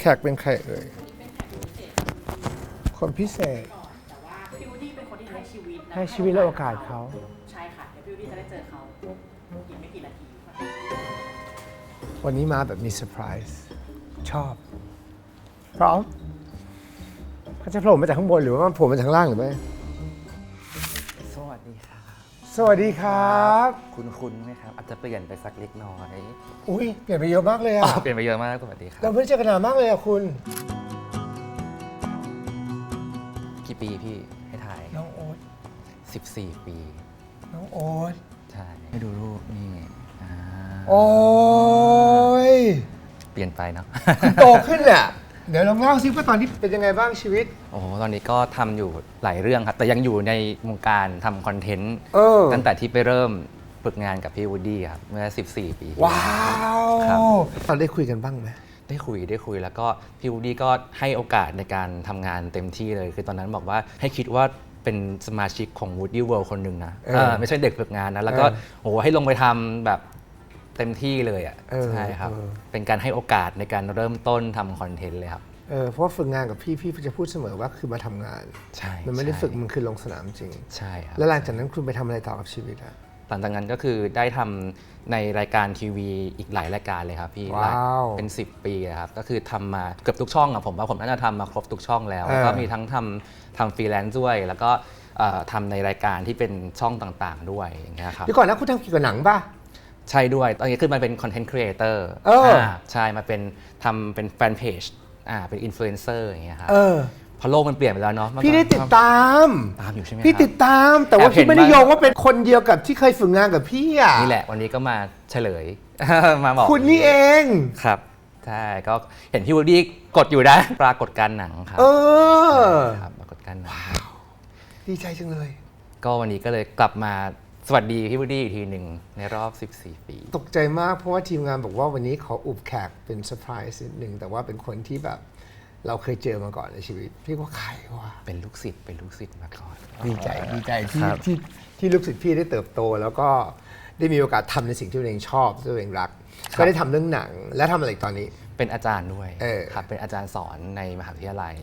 แขกเป็นใครเอ่ยคนพิเศษก่อนแต่ว่าพี่วูดดี้เป็นคนที่ให้ชีวิตนะให้ชีวิตและโอกาสเขา ใช่ค่ะเดี๋ยวพี่วูดดี้จะได้เจอเขาอีกไม่กี่นาทีค่ะวันนี้มาแบบมีเซอร์ไพรส์ชอบ พร้อมเขาจะโผล่มาจากข้างบนหรือว่ามันโผล่มาจากข้างล่างหรือไม่สวัสดีครับ สวัสดีครับ คุณคุณไหมครับ อาจจะเปลี่ยนไปสักเล็กน้อยอุ้ยเปลี่ยนไปเยอะมากเลยอ๋ออะเปลี่ยนไปเยอะมากสวัสดีครับเราไม่ได้เจอกันนานมากเลยอะคุณ กี่ปีพี่ให้ถ่าย น้องโอ๊ต14 ปี น้องโอ๊ตใช่ให้ดูรูปนี่อ่าโอ้ยเปลี่ยนไปเนาะ คุณโตขึ้นอะ เดี๋ยวลองเล่าซิว่าตอนนี้เป็นยังไงบ้างชีวิต โอ้โหตอนนี้ก็ทำอยู่หลายเรื่องครับ แต่ยังอยู่ในวงการทำคอนเทนต์ เออ ตั้งแต่ที่ไปเริ่มฝึกงานกับพี่วูดดี้ครับ เมื่อ 14 ปี ว้าวครับ เราได้คุยกันบ้างไหม ได้คุยได้คุยแล้วก็พี่วูดดี้ก็ให้โอกาสในการทำงานเต็มที่เลย คือตอนนั้นบอกว่าให้คิดว่าเป็นสมาชิกของ Woody World คนหนึ่งนะเออเออไม่ใช่เด็กฝึกงานนะ แล้วก็เออโอ้โหให้ลงไปทำแบบ เต็มที่เลยอะเออใช่ครับ เออ เป็นการให้โอกาสในการเริ่มต้นทำคอนเทนต์เลยครับ เออเพราะว่าฝึกงานกับพี่พี่จะพูดเสมอว่าคือมาทำงาน ใช่มันไม่ได้ใช่ฝึกมันคือลงสนามจริง ใช่ครับ แล้วหลังจากนั้นคุณไปทำอะไรต่อกับชีวิตอะ หลังจากนั้นก็คือได้ทำในรายการทีวีอีกหลายรายการเลยครับพี่ว้าวเป็น 10 ปีอะครับก็คือทำมาเกือบทุกช่องอะผมว่าผมน่าจะทำมาครบทุกช่องแล้วเออ แล้วก็มีทั้งทำทำฟรีแลนซ์ด้วย แล้วก็เอ่อทำในรายการที่เป็นช่องต่างๆด้วยอย่างเงี้ยครับเดี๋ยวก่อนนะคุณทำเกี่ยวกับหนังป่ะ ใช่ด้วย ตอนนี้คือมันเป็นคอนเทนต์ครีเอเตอร์เอออ่ ใช่มาเป็นทำเป็นแฟนเพจอ่าเป็นอินฟลูเอนเซอร์อย่างเงี้ยครับเออ เพราะโลกมันเปลี่ยนไปแล้วเนาะเมื่อก่อนพี่ได้ติดตาม ตามอยู่ใช่ไหมพี่ครับ ติดตาม แต่ว่าแอบเห็พี่นไม่ได้บ้าง โยงว่าเป็นคนเดียวกับที่เคยฝึกงานกับพี่อะนี่แหละวันนี้ก็มาเฉลย มาบอกคุณนี่เอง ครับใช่ก็เห็นพี่วูดดี้กดอยู่นะ ปรากฏการณ์หนังครับเออ ครับปรากฏการณ์หนัง ดีใจจังเลย ก็วันนี้ก็เลยกลับมาส วัสดีพี่วูดดี้อีกทีหนึ่งในรอบ 14 ปี ตกใจมากเพราะว่าทีมงานบอกว่าวันนี้ขออุบแขกเป็นเซอร์ไพรส์นิดหนึ่งแต่ว่าเป็นคนที่แบบเราเคยเจอมาก่อนในชีวิต พี่ว่าใครวะเป็นลูกศิษย์เป็นลูกศิษย์มาก่อนดีใจดีใจที่ครับที่ที่ลูกศิษย์พี่ได้เติบโต แล้วก็ได้มีโอกาสทำในสิ่งที่ตัวเองชอบที่ตัวเองรัก ก็ได้ทำเรื่องหนังและทำอะไรอีกตอนนี้ เป็นอาจารย์ด้วยเออครับเป็นอาจารย์สอนในมหาวิทยาลัย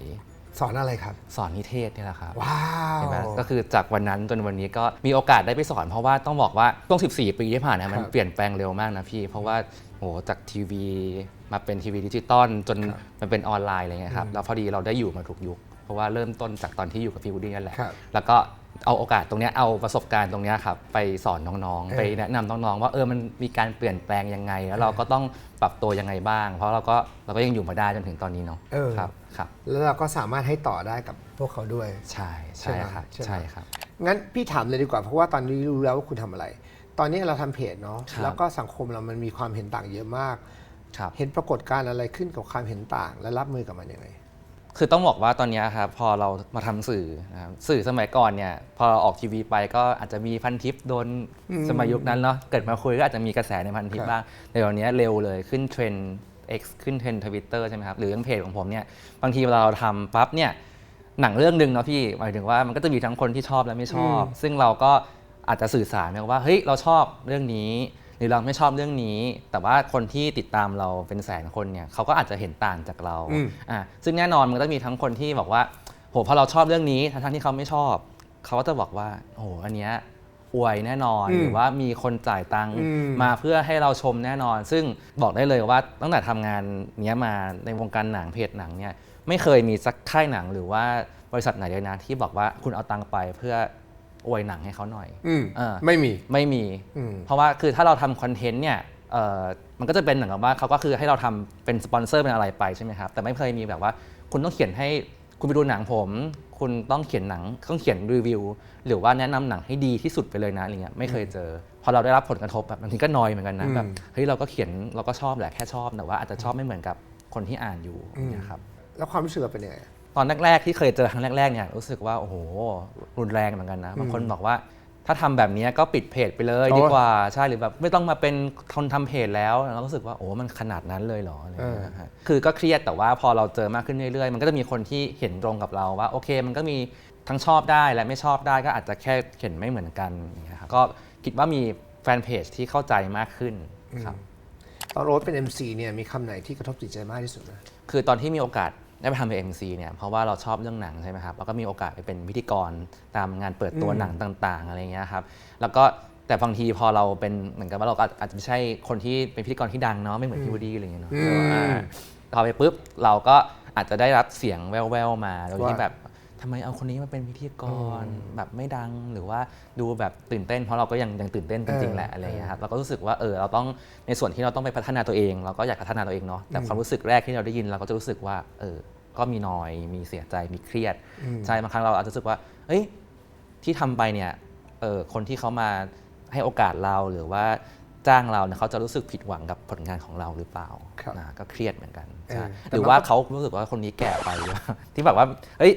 สอนอะไรครับ สอนนิเทศนี่แหละครับว้าวใช่ไหมก็คือจากวันนั้นจนวันนี้ก็มีโอกาสได้ไปสอน เพราะว่าต้องบอกว่าช่วง 14 ปีที่ผ่านมามันครับเปลี่ยนแปลงเร็วมากนะพี่ เพราะว่าโหจากทีวีมาเป็นทีวีดิจิตอลจนมันเป็นออนไลน์อะไรเงี้ยครับแล้วพอดีเราได้อยู่มาทุกยุค เพราะว่าเริ่มต้นจากตอนที่อยู่กับพี่วูดดี้นั่นแหละ ครับ แล้วก็ เอาโอกาสตรงเนี้ยเอาประสบการณ์ตรงเนี้ยครับไปสอนน้องเออๆไปแนะนำน้องๆ ว่าเออมันมีการเปลี่ยนแปลงยังไง แล้วเราก็ต้องปรับตัวยังไงบ้าง เพราะเราก็เราก็ยังอยู่มาได้จนถึงตอนนี้เนาะเออครับครับ แล้วเราก็สามารถให้ต่อได้กับพวกเขาด้วย ใช่ใช่ใช่ไหมครับใช่ไหมใช่ครับงั้นพี่ถามเลยดีกว่าเพราะว่าตอนนี้รู้แล้วว่าคุณทำอะไร ตอนนี้เราทำเพจเนาะครับแล้วก็สังคมเรามันมีความเห็นต่างเยอะมากครับเห็นปรากฏการณ์อะไรขึ้นกับความเห็นต่าง และรับมือกับมันยังไง คือต้องบอกว่าตอนเนี้ยครับพอเรามาทำสื่อนะครับสื่อสมัยก่อนเนี่ยพอเราออกทีวีไปก็อาจจะมีพันทิปโดนอืมสมัยยุคนั้นเนาะเกิดมาคุยก็อาจจะมีกระแสในพันทิปครับบ้างแต่เดี๋ยวนี้เร็วเลยขึ้นเทรนด์ X ขึ้นเทรนด์ทวิตเตอร์ใช่ไหมครับหรืออย่างเพจของผมเนี่ยบางทีเวลาเราทำปั๊บเนี่ยหนังเรื่องหนึ่งเนาะพี่หมายถึงว่ามันก็จะมีทั้งคนที่ชอบและไม่ชอบ ซึ่งเราก็อาจจะสื่อสารนะว่าเฮ้ยเราชอบเรื่องนี้ หรือเราไม่ชอบเรื่องนี้ แต่ว่าคนที่ติดตามเราเป็นแสนคนเนี่ยเขาก็อาจจะเห็นต่างจากเราอืม อะซึ่งแน่นอนมันก็ต้องมีทั้งคนที่บอกว่าโหพอเราชอบเรื่องนี้ทั้งๆที่เขาไม่ชอบ เขาก็จะบอกว่าโหอันเนี้ยอวยแน่นอนอืมหรือว่ามีคนจ่ายตังค์อืม มาเพื่อให้เราชมแน่นอน ซึ่งบอกได้เลยว่าตั้งแต่ทำงานเนี้ยมาในวงการหนังเพจหนังเนี่ยไม่เคยมีสักค่ายหนังหรือว่าบริษัทไหนเลยนะที่บอกว่าคุณเอาตังค์ไปเพื่อ อวยหนังให้เขาหน่อยอืมเออไม่มี ไม่มี อืม เพราะว่าคือถ้าเราทำคอนเทนต์เนี่ยเอ่อมันก็จะเป็นเหมือนกับว่าเขาก็คือให้เราทำเป็นสปอนเซอร์เป็นอะไรไปใช่ไหมครับ แต่ไม่เคยมีแบบว่า คุณต้องเขียนให้คุณไปดูหนังผม คุณต้องเขียนหนังต้องเขียนรีวิว หรือว่าแนะนำหนังให้ดีที่สุดไปเลยนะอะไรเงี้ยไม่เคยเจอ พอเราได้รับผลกระทบแบบบางทีก็นอยเหมือนกันนะอืมแบบเฮ้ยเราก็เขียนเราก็ชอบแหละแค่ชอบแต่ว่าอาจจะชอบไม่เหมือนกับคนที่อ่านอยู่อืมนะครับ แล้วความรู้สึกเราเป็นยังไงต อนแรกๆที่เคยเจอครั้งแรกๆเนี่ยรู้สึกว่าโอ้โหรุนแรงเหมือนกันนะบางคนบอกว่าถ้าทำแบบนี้ก็ปิดเพจไปเลยโอ้ดีกว่าใช่หรือแบบไม่ต้องมาเป็นคนทำเพจแล้วเรารู้สึกว่าโอ้มันขนาดนั้นเลยเหรออะไรอย่างเงี้ยนะฮะคือก็เครียดแต่ว่าพอเราเจอมากขึ้นเรื่อยๆ มันก็จะมีคนที่เห็นตรงกับเราว่าโอเค มันก็มีทั้งชอบได้และไม่ชอบได้ก็อาจจะแค่เห็นไม่เหมือนกันอย่างเงี้ยครับก็คิดว่ามีแฟนเพจที่เข้าใจมากขึ้นครับตอนโอ๊ตเป็น MC เนี่ยมีคำไหนที่กระทบจิตใจมากที่สุดไหมคือตอนที่มีโอกาส ได้ไปทำเป็น MC เนี่ยเพราะว่าเราชอบเรื่องหนังใช่ไหมครับแล้วก็มีโอกาสไปเป็นพิธีกรตามงานเปิดตัวอืมหนังต่างๆอะไรเงี้ยครับแล้วก็แต่บางทีพอเราเป็นเหมือนกับว่าเราก็อาจจะไม่ใช่คนที่เป็นพิธีกรที่ดังเนาะไม่เหมือนพี่วูดดี้อะไรเงี้ยเนาะอืมอ่าพอไปปุ๊บเราก็อาจจะได้รับเสียงแว่วๆมาโดยที่ว่า แบบ ทำไมเอาคนนี้มาเป็นพิธีกรแบบไม่ดังหรือว่าดูแบบตื่นเต้น เพราะเราก็ยังยังตื่นเต้นจริงๆแหละอะไรเงี้ยครับเราก็รู้สึกว่าเออเราต้องในส่วนที่เราต้องไปพัฒนาตัวเอง เราก็อยากพัฒนาตัวเองเนาะแต่ความรู้สึกแรกที่เราได้ยินเราก็จะรู้สึกว่าเออก็มีนอยมีเสียใจมีเครียดใช่บางครั้งเราอาจจะรู้สึกว่าเอ้ยที่ทำไปเนี่ยเออคนที่เขามาให้โอกาสเราหรือว่าจ้างเราเนี่ยเขาจะรู้สึกผิดหวังกับผลงานของเราหรือเปล่าครับนะก็เครียดเหมือนกันเออใช่แต่หรือมันว่าก็เขารู้สึกว่าคนนี้แก่ไปหรือเปล่าที่แบบว่าเอ้ย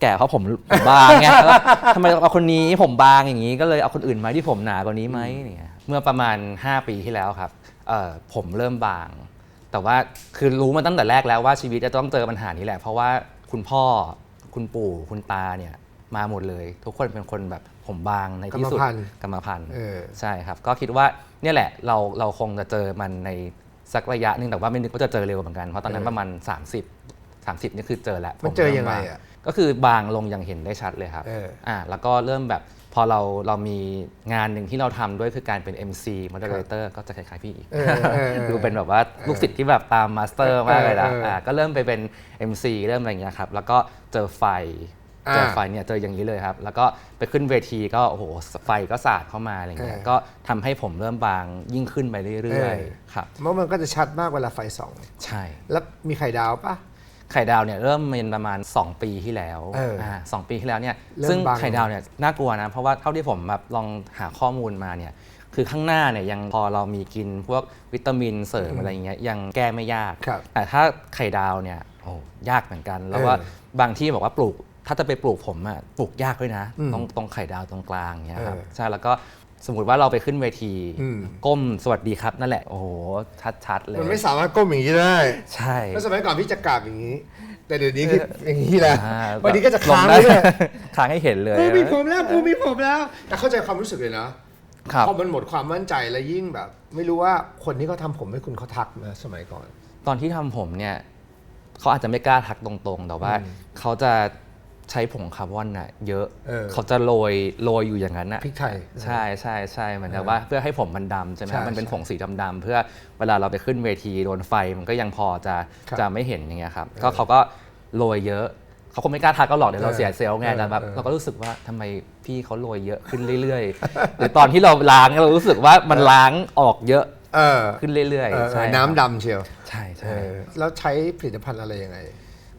แก่เพราะผมผมบางไงแล้วทำไมเอาคนนี้ผมบางอย่างนี้ ก็เลยเอาคนอื่นมาที่ผมหนากว่านี้ไหมเนี่ยเมื่อประมาณ 5 ปีที่แล้วครับเอ่อผมเริ่มบาง แต่ว่าคือรู้มาตั้งแต่แรกแล้วว่าชีวิตจะต้องเจอปัญหานี้แหละ เพราะว่าคุณพ่อคุณปู่คุณตาเนี่ยมาหมดเลย ทุกคนเป็นคนแบบผมบางในที่สุดกรรมพันธุ์กรรมพันธุ์เออ ใช่ครับ ก็คิดว่าเนี่ยแหละเราเราคงจะเจอมันในสักระยะหนึ่งแต่ว่าไม่นึกว่าจะเจอเร็วเหมือนกันเพราะตอนนั้นประมาณ 30 30นี่คือเจอแล้วมันเจอยังไงผมริ่บาอะ ก็คือบางลงอย่างเห็นได้ชัดเลยครับเอออ่าแล้วก็เริ่มแบบพอเราเรามีงานหนึ่งที่เราทำด้วยคือการเป็น MC moderator ก็จะคล้ายๆพี่อีกเออเออเออ ดูเป็นแบบว่าลูกศิษย์ที่แบบตามมาสเตอร์มากเลยนะเออเอออ่่าก็เริ่มไปเป็น MC เริ่มอะไรอย่างเงี้ยครับ แล้วก็เจอไฟ อ่า เจอไฟเนี่ยเจออย่างนี้เลยครับ แล้วก็ไปขึ้นเวทีก็โอ้โหไฟก็สาดเข้ามาอะไรเงี้ยเออก็ทำให้ผมเริ่มบางยิ่งขึ้นไปเรื่อยๆ ครับ เพราะมันก็จะชัดมากเวลาไฟส่อง ใช่ แล้วมีไข่ดาวปะ ไข่ดาวเนี่ยเริ่มเป็นประมาณ 2 ปีที่แล้วเอออ่าสองปีที่แล้วเนี่ยเริ่มซึ่งบางไข่ดาวเนี่ยน่ากลัวนะ เพราะว่าเท่าที่ผมแบบลองหาข้อมูลมาเนี่ยคือข้างหน้าเนี่ยยังพอเรามีกินพวกวิตามินเสริมอะไรอย่างเงี้ยยังแก้ไม่ยาก ครับ แต่ถ้าไข่ดาวเนี่ยโอ้ยากเหมือนกัน แล้วว่าเออบางที่บอกว่าปลูก ถ้าจะไปปลูกผมอะปลูกยากด้วยนะ อืมตรงตรงไข่ดาวตรงกลางเงี้ยครับเออ ใช่แล้วก็ สมมติว่าเราไปขึ้นเวที อืม ก้มสวัสดีครับนั่นแหละ โอ้โห ชัด ๆ เลย มันไม่สามารถก้มอย่างนี้ได้ใช่ แล้วสมัยก่อนพี่จะกราบอย่างนี้ แต่เดี๋ยวนี้คืออย่างนี้แหละอ่าวันนี้ก็จะค้างลเลได้ยค้างให้เห็นเลย กูมีผมแล้วกูมีผมแล้ว แต่เข้าใจความรู้สึกเลยนะครับ พอมันหมดความมั่นใจแล้วยิ่งแบบ ไม่รู้ว่าคนที่เขาทำผมให้คุณเขาทักนะสมัยก่อน ตอนที่ทำผมเนี่ย เขาอาจจะไม่กล้าทักตรงๆ แต่ว่าอืมเขาจะ ใช้ผงคาร์บอนน่ะเยอะเออเขาจะโรยโรยอยู่อย่างนั้นน่ะพริกไทยใช่ใช่ใช่เหมือนกับเออว่าเพื่อให้ผมมันดำใช่ไหมใช่มันเป็นใช่ผงสีดำๆเพื่อเวลาเราไปขึ้นเวทีโดนไฟมันก็ยังพอจะครับจะไม่เห็นอย่างเงี้ยครับก็เขาก็โรยเยอะ เขาคงไม่กล้าทักก็หรอกเดี๋ยวเราเออเสียเซลล์ไงเออแต่แบบเออ เราก็รู้สึกว่าทำไมพี่เขาโรยเยอะขึ้นเรื่อยๆ หรือตอนที่เราล้างเรารู้สึกว่ามันล้างออกเยอะเออขึ้นเรื่อยเออๆใช่น้ำครับดำเชียวใช่เอใช่ อแล้วใช้ผลิตภัณฑ์อะไรยังไง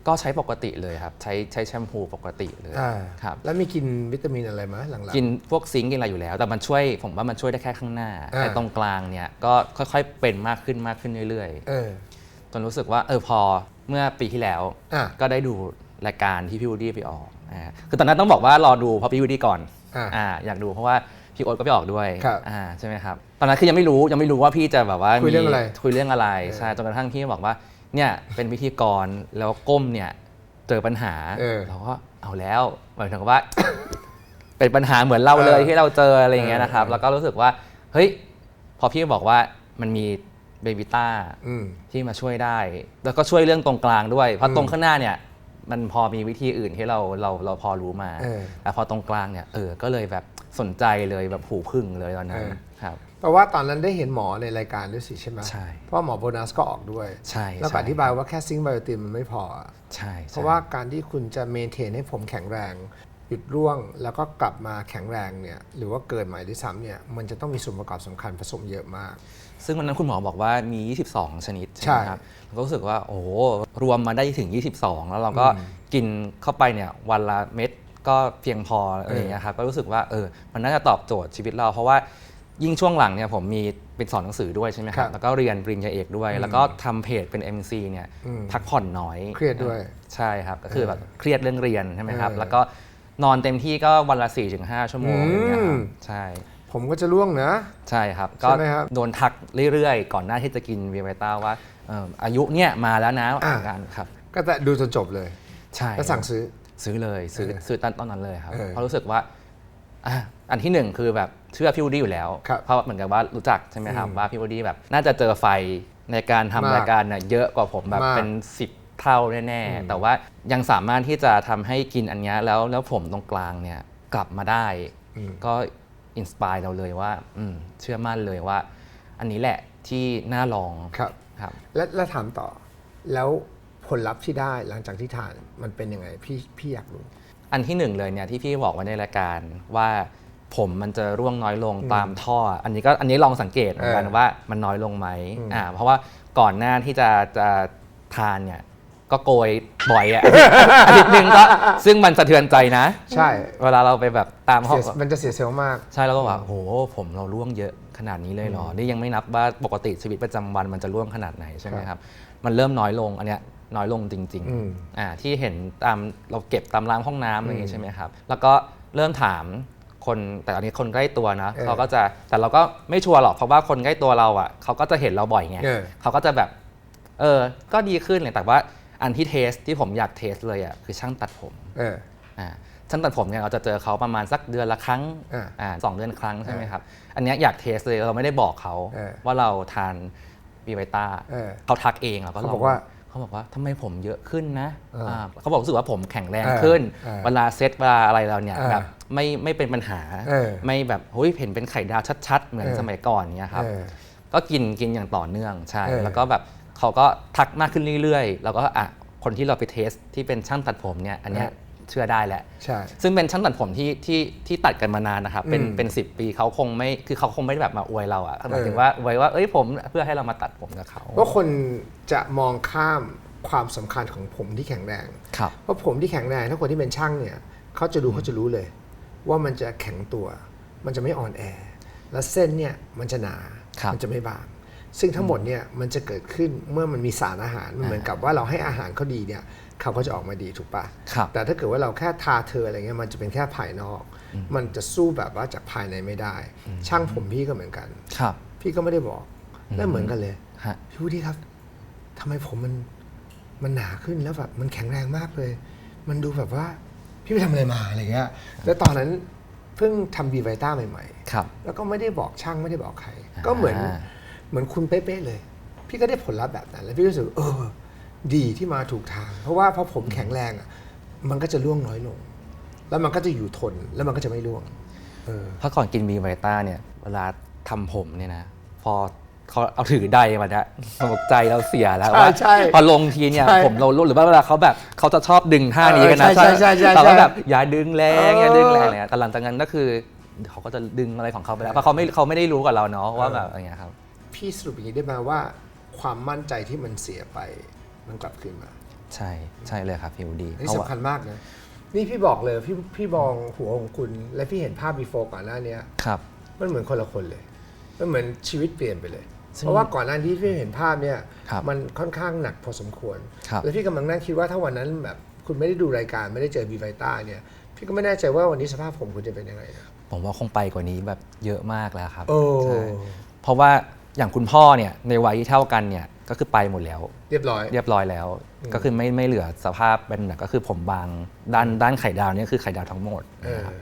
ก็ใช้ปกติเลยครับ ใช้ใช้แชมพูปกติเลยอ่าครับ แล้วมีกินวิตามินอะไรไหมหลังๆ กินพวกซิงค์กินอะไรอยู่แล้ว แต่มันช่วยผมว่ามันช่วยได้แค่ข้างหน้า อ่า แต่ตรงกลางเนี่ยก็ค่อยๆเป็นมากขึ้นมากขึ้นเรื่อยเออ ๆ จนรู้สึกว่าเออพอเมื่อปีที่แล้ว อะก็ได้ดูรายการที่พี่วูดดี้ไปออกอ่าคือตอนนั้นต้องบอกว่ารอดูเพราะพี่วูดดี้ก่อนอะอ่าอยากดูเพราะว่าพี่โอ๊ตก็ไปออกด้วยครับอ่าใช่ไหมครับ ตอนนั้นคือยังไม่รู้ยังไม่รู้ว่าพี่จะแบบว่าคุยเรื่องอะไร มีคุยเรื่องอะไรใช่จนกระทั่งพี่บอกว่า เนี่ยเป็นพิธีกรแล้วก้มเนี่ยเจอปัญหาเออเราก็เอาแล้วหมายถึงว่า เป็นปัญหาเหมือนเราเลยเออที่เราเจออะไรอย่างเงี้ยนะครับ เออ แล้วก็รู้สึกว่าเฮ้ยพอพี่บอกว่ามันมีเบบิต้าอืม ที่มาช่วยได้ แล้วก็ช่วยเรื่องตรงกลางด้วย เพอืราะมตรงข้างหน้าเนี่ย มันพอมีวิธีอื่นที่เราเราเราพอรู้มาเออแต่พอตรงกลางเนี่ยเออก็เลยแบบสนใจเลยแบบหูพึ่งเลยตอนนั้นเออ ครับ แปลว่าตอนนั้นได้เห็นหมอในรายการด้วยสิใช่ไหมใช่ เพราะหมอโบนัสก็ออกด้วย ใช่แล้วก็ใช่อธิบายว่าแค่ซิงค์ไบโอตินมันไม่พออะใช่ เพราะว่าการที่คุณจะเมนเทนให้ผมแข็งแรง หยุดร่วงแล้วก็กลับมาแข็งแรงเนี่ยหรือว่าเกินใหม่ด้วยซ้ำเนี่ยมันจะต้องมีส่วนประกอบสำคัญผสมเยอะมาก ซึ่งวันนั้นคุณหมอบอกว่ามี 22 ชนิดใช่ใช่ไหมครับเราก็รู้สึกว่าโอ้โหรวมมาได้ถึง 22 แล้วเราก็อืมกินเข้าไปเนี่ยวันละเม็ดก็เพียงพออะไรอย่างเงี้ยครับก็รู้สึกว่าเออมันน่าจะตอบโจทย์ชีวิตเราเพราะว่า ยิ่งช่วงหลังเนี่ยผมมีเป็นสอนหนังสือด้วยใช่ไหมคครัรับบ แล้วก็เรียนปริญญาเอกด้วย แล้วก็ทำเพจเป็น MC เนี่ยอืมพักผ่อนน้อย เครียดด้วย ใช่ครับ ก็คือแบบเครียดเรื่องเรียนใช่ไหมครับ เออแล้วก็นอนเต็มที่ก็วันละ 4-5 ชั่วโมงอย่างเงี้ยคอืรับม ใช่ ผมก็จะร่วงนะ ใช่ครับใช่ก็ไหมครับโดนทักเรื่อยๆ ก่อนหน้าที่จะกินเวียไวต้าว่าเอ่ออายุเนี่ยมาแล้วนะอ่าอาการครับ ก็จะดูจนจบเลย ใช่แล้วสั่งซื้อ ซื้อเลยซื้อเออซื้อตอนตอนนั้นเลยครับเออ เพราะรู้สึกว่าอะอันที่หนึ่งคือแบบ เชื่อพี่วูดดี้อยู่แล้ว ครับเพราะเหมือนกับว่ารู้จักใช่ไหมครับอืมว่าพี่วูดดี้แบบ น่าจะเจอไฟในการทำมากรายการน่ะเยอะกว่าผมแบบมากเป็น 10 เท่าแน่อืมๆแต่ว่ายังสามารถที่จะทำให้กินอันเนี้ยแล้วแล้วผมตรงกลางเนี่ยกลับมาได้ อืม ก็อินสปายเราเลยว่าอืมเชื่อมั่นเลยว่า อันนี้แหละที่น่าลองครับ ครับ และและถามต่อ แล้วผลลัพธ์ที่ได้หลังจากที่ทานมันเป็นยังไงพี่พี่อยากรู้ อันที่หนึ่งเลยเนี่ยที่พี่บอกไว้ในรายการว่า ผมมันจะร่วงน้อยลงตามท่อ อันนี้ก็อันนี้ลองสังเกตเหมือนกันเออว่ามันน้อยลงไหมอืมอ่าเพราะว่าก่อนหน้าที่จะจะทานเนี่ยก็โกยบ่อยอะอาทิตย์หนึ่งก็ซึ่งมันสะเทือนใจนะ ใช่ เวลาเราไปแบบตามห้องเสียมันจะเสียเซลล์มาก ใช่แล้วก็ว่าโหผมเราร่วงเยอะขนาดนี้เลยเหรอ นี่ยังไม่นับว่าปกติชีวิตประจำวันมันจะร่วงขนาดไหนใช่ไหมครับ มันเริ่มน้อยลงอันเนี้ยน้อยลงจริงอืมๆอ่าที่เห็นตามเราเก็บตามล้างห้องน้ำอะไรอย่างอืงี้มใช่ไหมครับ แล้วก็เริ่มถาม คนแต่อันนี้คนใกล้ตัวนะเออเขาก็จะแต่เราก็ไม่ชัวร์หรอกเพราะว่าคนใกล้ตัวเราอะเขาก็จะเห็นเราบ่อยไงเออเขาก็จะแบบ เออ ก็ดีขึ้นเลยแต่ว่าอันที่เทสที่ผมอยากเทสเลยอะคือช่างตัดผมเอออ่าช่างตัดผมเนี่ยเราจะเจอเขาประมาณสักเดือนละครั้งอ่าอ่าสองเดือนครั้งใช่ไหมครับ อันเนี้ยอยากเทสเลยเราไม่ได้บอกเขาเออว่าเราทานบีไวต้าเออเขาทักเองเราก็เขาลงบอกว่า เขาบอกว่าทำไมผมเยอะขึ้นนะเอออ่าเขาบอกรู้สึกว่าผมแข็งแรงเออขึ้นเออเวลาเซตเวลาอะไรเราเนี่ยเออแบบไม่ไม่เป็นปัญหาเออไม่แบบเฮ้ยเห็นเป็นไข่ดาวชัด ๆ เหมือนเออสมัยก่อนเนี่ยครับเออก็กินกินอย่างต่อเนื่องใช่เออแล้วก็แบบเขาก็ทักมากขึ้นเรื่อยๆ แล้วก็อะคนที่เราไปเทสที่เป็นช่างตัดผมเนี่ยอันเนี้ย เออเชื่อได้แหละใช่ ซึ่งเป็นช่างตัดผมที่ที่ที่ตัดกันมานานนะครับเป็นอืมเป็นสิปีเขาคงไม่คือเขาคงไม่ได้แบบมาอวยเราอะหมายถึงเออ ว่าอวยว่าเอ้ยผมเพื่อให้เรามาตัดผมกับเขาว่าคนจะมองข้ามความสำคัญของผมที่แข็งแรง ครับ เพราะผมที่แข็งแรงถ้าคนที่เป็นช่างเนี่ยเขาจะดูเขาจะรู้เลย ว่ามันจะแข็งตัว มันจะไม่อ่อนแอ และเส้นเนี่ยมันจะหนาครับ มัจะไม่บาง ซึ่งทั้งหมดเนี่ยมันจะเกิดขึ้นเมื่อมันมีสารอาหารมันเหมือนกับว่าเราให้อาหารเขาดีเนี่ย เขาก็จะออกมาดีถูกปะครับแต่ถ้าเกิดว่าเราแค่ทาเธออะไรเงี้ยมันจะเป็นแค่ภายนอก มันจะสู้แบบว่าจากภายในไม่ได้ ช่างผมพี่ก็เหมือนกันครับ พี่ก็ไม่ได้บอกแล้วเหมือนกันเลยฮะพี่วูดดี้ครับทำไมผมมันมันหนาขึ้นแล้วแบบมันแข็งแรงมากเลย มันดูแบบว่าพี่ไปทำอะไรมาอะไรเงี้ยแล้วตอนนั้นเพิ่งทำบีไวต้าใหม่ครับๆแล้วก็ไม่ได้บอกช่างไม่ได้บอกใคร ก็เหมือนอ่าเหมือนคุณเป๊ะๆเลย พี่ก็ได้ผลลัพธ์แบบนั้น แล้วพี่รู้สึกเออ ดีที่มาถูกทาง เพราะว่าพอผมแข็งแรงอะมันก็จะร่วงน้อยลง แล้วมันก็จะอยู่ทนแล้วมันก็จะไม่ร่วงเออเพราะก่อนกินมีไวต้าเนี่ยเวลาทำผมเนี่ยนะพอเขาเอาถือใดมาเนี่ยสมใจเราเสียแล้วใช่ว่าใช่พอลงทีเนี่ยใช่ผมเราลุ้นหรือว่าเวลาเขาแบบเขาจะชอบดึงท่านี้กันนะเออใช่ใช่ใช่เราก็ใช่แบบอย่าดึงแรงเอออย่าดึงแรงเนี่ยแต่หลังจากนั้นก็คือเขาก็จะดึงอะไรของเขาไปแล้วเพราะเขาไม่เขาไม่ได้รู้กับเราเนาะว่าแบบอะไรเงี้ยครับ พี่สรุปอย่างนี้ได้ไหมว่าความมั่นใจที่มันเสียไป มันกลับคืนมา ใช่ใช่เลยครับพี่วูดดีอันนี่เพราะว่าสำคัญมากนะ นี่พี่บอกเลยพี่พี่มองหัวของคุณและพี่เห็นภาพ before ก่อนหน้าเนี้ยครับมันเหมือนคนละคนเลยมันเหมือนชีวิตเปลี่ยนไปเลยซึ่งเพราะว่าก่อนหน้าที่พี่เห็นภาพเนี่ยครับมันค่อนข้างหนักพอสมควรครับแล้วพี่กำลังนั่งคิดว่าถ้าวันนั้นแบบคุณไม่ได้ดูรายการไม่ได้เจอบีไวต้าเนี่ยพี่ก็ไม่แน่ใจว่าวันนี้สภาพผมคุณจะเป็นยังไงนะผมว่าคงไปกว่านี้แบบเยอะมากแล้วครับโอ้ใช่เพราะว่าอย่างคุณพ่อเนี่ยในวัยที่เท่ากันเนี่ย ก็คือไปหมดแล้ว เรียบร้อย เรียบร้อยแล้ว ก็คือไม่ไม่เหลือสภาพเป็นแบบก็คือผมบางด้านด้านไข่ดาวเนี่ยคือไข่ดาวทั้งหมดเออนะครับ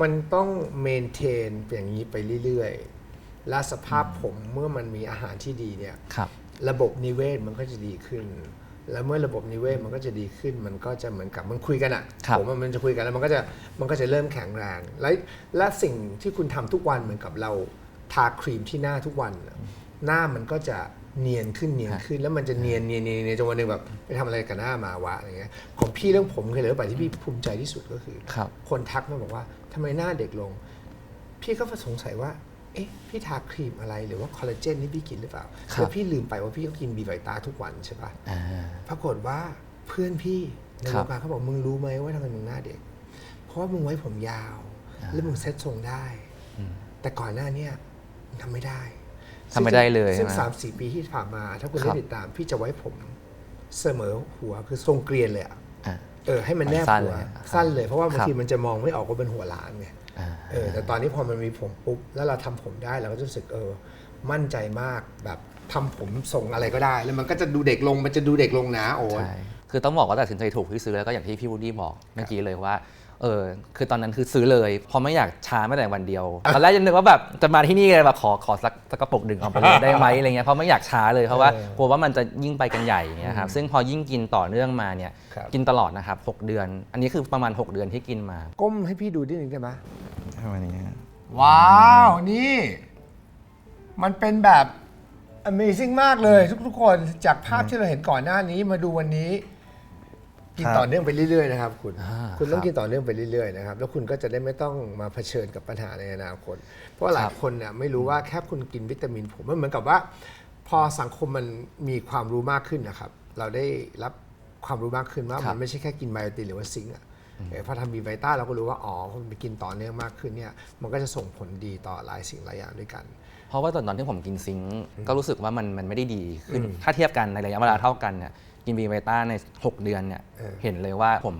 มันต้องเมนเทนอย่างนี้ไปเรื่อยๆ และสภาพผมเมื่อมันมีอาหารที่ดีเนี่ยครับ ระบบนิเวศมันก็จะดีขึ้น แล้วเมื่อระบบนิเวศมันก็จะดีขึ้น มันก็จะเหมือนกับมันคุยกันอะครับผมว่ามันจะคุยกันแล้วมันก็จะมันก็จะเริ่มแข็งแรงและและสิ่งที่คุณทำทุกวันเหมือนกับเราทาครีมที่หน้าทุกวันน่ะ หน้ามันก็จะเนียนขึ้นเนียนขึ้น แล้วมันจะเนียนเนียนเนียนเนียนจนวันหนึ่งแบบไปทำอะไรกับหน้ามาวะอะไรเงี้ยของพี่เรื่องผมเคยเลยว่าไปที่พี่ภูมิใจที่สุดก็คือครับคนทักมาบอกว่าทำไมหน้าเด็กลง พี่ก็สงสัยว่า เอ๊ะพี่ทาครีมอะไรหรือว่าคอลลาเจนที่พี่กินหรือเปล่าครับแล้วพี่ลืมไปว่าพี่ก็กินบีไวตาทุกวันใช่ปะอ่าปรากฏว่าเพื่อนพี่ในครัวบงการเขาบอกมึงรู้ไหมว่าทำไมมึงหน้าเด็ก เพราะว่ามึงไว้ผมยาว แล้วมึงเซ็ตทรงได้ แต่ก่อนหน้าเนี้ยมึงทำไม่ได้ ทำไม่ได้เลยซึ่งใช่ไหมสามสี่ปีที่ผ่านมา ถ้าคุณครัได้บติดตาม พี่จะไว้ผมเสมอหัวคือทรงเกรียนเลยอะอ่าเออให้มันแนบสั้นหัวเลยครับสั้นเลยเพราะว่าบางครับทีมันจะมองไม่ออกว่าเป็นหัวล้านไงอ่าเออแต่ตอนนี้พอมันมีผมปุ๊บแล้วเราทำผมได้เราก็จะรู้สึกเออ มั่นใจมากแบบทำผมทรงอะไรก็ได้ แล้วมันก็จะดูเด็กลงมันจะดูเด็กลงนะโอ้ยใช่คือต้องบอกว่าตัดสินใจถูกที่ซื้อแล้วก็อย่างที่พี่วูดดี้บอกเมื่อกี้เลยว่า เอเออคือตอนนั้นคือซื้อเลยเพราะไม่อยากช้าไม่แต่วันเดียวตอนแรกยังนึกว่าแบบจะมาที่นี่เลยแบบขอขอสักสักกระปุกหนึ่งเอาไปเลยได้ไหมอะไรเงี้ยเพราะไม่อยากช้าเลยเพราะว่าเออกลัวว่ามันจะยิ่งไปกันใหญ่อย่างเงี้ยครับซึ่งพอยิ่งกินต่อเนื่องมาเนี่ยครับกินตลอดนะครับหกเดือน อันนี้คือประมาณ 6 เดือนที่กินมา ก้มให้พี่ดูนิดนึงได้ไหมประมาณนี้ว้าวนี่ มันเป็นแบบ Amazing มากเลยทุกๆคนจากภาพที่เราเห็นก่อนหน้านี้มาดูวันนี้ กินครับต่อเนื่องไปเรื่อยๆนะครับคุณอ่าคุณต้องครับกินต่อเนื่องไปเรื่อยๆนะครับ แล้วคุณก็จะได้ไม่ต้องมาเผชิญกับปัญหาในอนาคต เพราะว่าหลายคนเนี่ยไม่รู้ว่าแค่คุณกินวิตามินผมมันเหมือนกับว่า พอสังคมมันมีความรู้มากขึ้นนะครับ เราได้รับความรู้มากขึ้นว่าครับมันไม่ใช่แค่กินไบโอตินหรือว่าซิงค์อะเออพอทำบีไวต้าเราก็รู้ว่าอ๋อพอมันไปกินต่อเนื่องมากขึ้นเนี่ยมันก็จะส่งผลดีต่อหลายสิ่งหลายอย่างด้วยกัน เพราะว่าตอนตอนที่ผมกินซิงค์ก็รู้สึกว่ามันมันไม่ได้ดีขึ้นถ้าเทียบกันในระยะเวลาเท่ากันเนี่ย กินบีเวต้าใน 6 เดือนเนี่ยเออ เห็นเลยว่าผม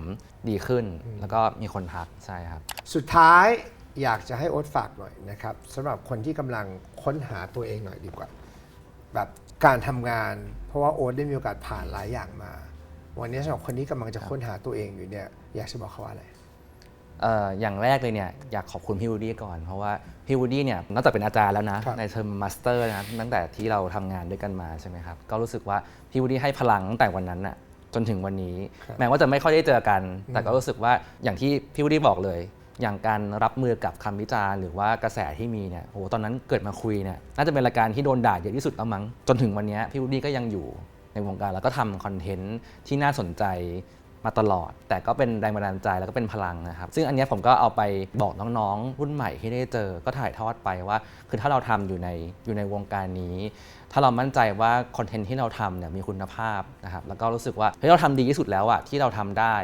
ดีขึ้นแล้วก็มีคนทักใช่ครับ สุดท้ายอยากจะให้โอ๊ตฝากหน่อยนะครับสำหรับคนที่กำลังค้นหาตัวเองหน่อยดีกว่า แบบการทำงาน เพราะว่าโอ๊ตได้มีโอกาสผ่านหลายอย่างมา วันนี้สำหรับคนที่กำลังจะค้นหาตัวเองอยู่เนี่ยอยากจะบอกเขาว่าอะไรเอ่ออย่างแรกเลยเนี่ยอยากขอบคุณพี่วูดดี้ก่อน เพราะว่าพี่วูดดี้เนี่ยนอกจากเป็นอาจารย์แล้วนะครับในเทอมมาสเตอร์นะตั้งแต่ที่เราทำงานด้วยกันมาใช่ไหมครับก็รู้สึกว่าพี่วูดดี้ให้พลังตั้งแต่วันนั้นน่ะจนถึงวันนี้ แม้ว่าจะไม่ค่อยได้เจอกัน แต่ก็รู้สึกว่าอย่างที่พี่วูดดี้บอกเลย อย่างการรับมือกับคำวิจารณ์หรือว่ากระแสที่มีเนี่ยโอ้โหตอนนั้นเกิดมาคุยเนี่ยน่าจะเป็นรายการที่โดนด่าเยอะที่สุดแล้วมั้งจนถึงวันเนี้ยพี่วูดดี้ก็ยังอยู่ในวงการแล้วก็ทำคอนเทนต์ที่น่าสนใจ มาตลอด แต่ก็เป็นแรงบันดาลใจแล้วก็เป็นพลังนะครับ ซึ่งอันเนี้ยผมก็เอาไปบอกน้องๆ รุ่นใหม่ที่ได้เจอก็ถ่ายทอดไปว่า คือถ้าเราทำอยู่ในอยู่ในวงการนี้ ถ้าเรามั่นใจว่าคอนเทนต์ที่เราทำเนี่ยมีคุณภาพนะครับแล้วก็รู้สึกว่าเฮ้ยเราทำดีที่สุดแล้วอะที่เราทำได้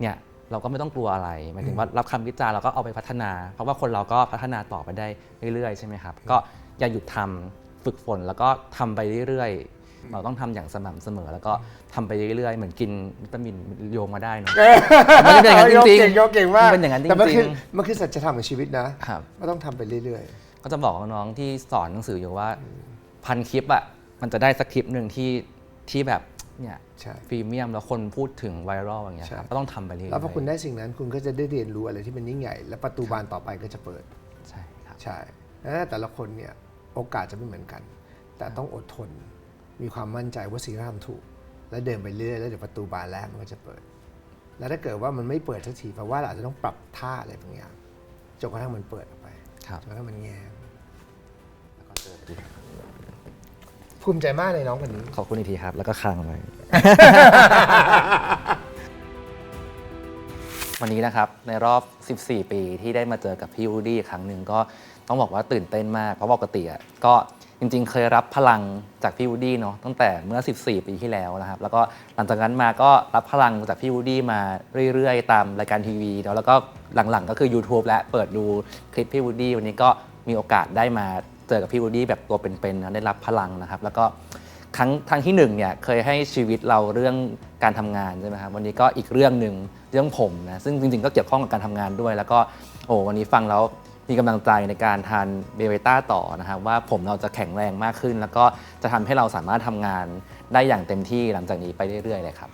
เนี่ยเราก็ไม่ต้องกลัวอะไรหมายถึงว่ารับคำวิจารณ์เราก็เอาไปพัฒนา เพราะว่าคนเราก็พัฒนาต่อไปได้เรื่อยๆ ใช่ไหมครับ ก็อย่าหยุดทำฝึกฝนแล้วก็ทำไปเรื่อยๆ เราต้องทำอย่างสม่ำเสมอ แล้วก็ทำไปเรื่อยๆ เหมือนกินวิตามินโยงมาได้เนอะ มันเป็นอย่างนั้นจริงๆโยกเก่งมากมันเป็นอย่างนั้นจริงๆ แต่มันคือมันคือสัจธรรมของชีวิตนะครับ ก็ต้องทำไปเรื่อย ก็จะบอกน้องๆที่สอนหนังสืออยู่ว่าพันคลิปอะมันจะได้สักคลิปหนึ่งที่ที่แบบเนี่ยๆใช่พรีเมียมแล้วคนพูดถึงไวรัลอย่างเงี้ยใช่ ครับก็ต้องทำไปเรื่อยๆแล้วพอคุณได้สิ่งนั้นคุณก็จะได้เรียนรู้อะไรที่มันยิ่งใหญ่ และประตูบานต่อไปก็จะเปิด ใช่ครับ ใช่แล้วแต่ละคนเนี่ยโอกาสจะไม่เหมือนกัน แต่ต้องอดทน มีความมั่นใจว่าสิ่งที่เราทำถูก แล้วเดินไปเรื่อยแล้วเดี๋ยวประตูบานแรกมันก็จะเปิด แล้วถ้าเกิดว่ามันไม่เปิดสักทีแปลว่าเราอาจจะต้องปรับท่าอะไรบางอย่างจนกระทั่งมันเปิดออกไปครับจนกระทั่งมันแง้มภูมิใจมากเลยน้องคนนี้ ขอบคุณอีกทีครับ แล้วก็ค้างไว้วันนี้นะครับ ในรอบ 14 ปีที่ได้มาเจอกับพี่วูดดี้อีกครั้งหนึ่งก็ต้องบอกว่าตื่นเต้นมาก เพราะปกติอะก็ จริงๆ เคยรับพลังจากพี่วูดดี้เนาะตั้งแต่เมื่อ 14 ปีที่แล้วนะครับ แล้วก็หลังจากนั้นมาก็รับพลังจากพี่วูดดี้มาเรื่อยๆ ตามรายการทีวีเนาะแล้วก็หลังๆ ก็คือ YouTube และเปิดดูคลิปพี่วูดดี้วันนี้ก็มีโอกาสได้มาเจอกับพี่วูดดี้แบบตัวเป็นๆนะได้รับพลังนะครับ แล้วก็ครั้งครั้งที่หนึ่งเนี่ยเคยให้ชีวิตเราเรื่องการทำงานใช่ไหมครับวันนี้ก็อีกเรื่องหนึ่งเรื่องผมนะซึ่งจริงๆก็เกี่ยวข้องกับการทำงานด้วย แล้วก็โอ้วันนี้ฟังแล้ว มีกำลังใจในการทานเบเวต้าต่อนะครับว่าผมเราจะแข็งแรงมากขึ้น แล้วก็จะทำให้เราสามารถทำงานได้อย่างเต็มที่หลังจากนี้ไปเรื่อยๆเลยครับ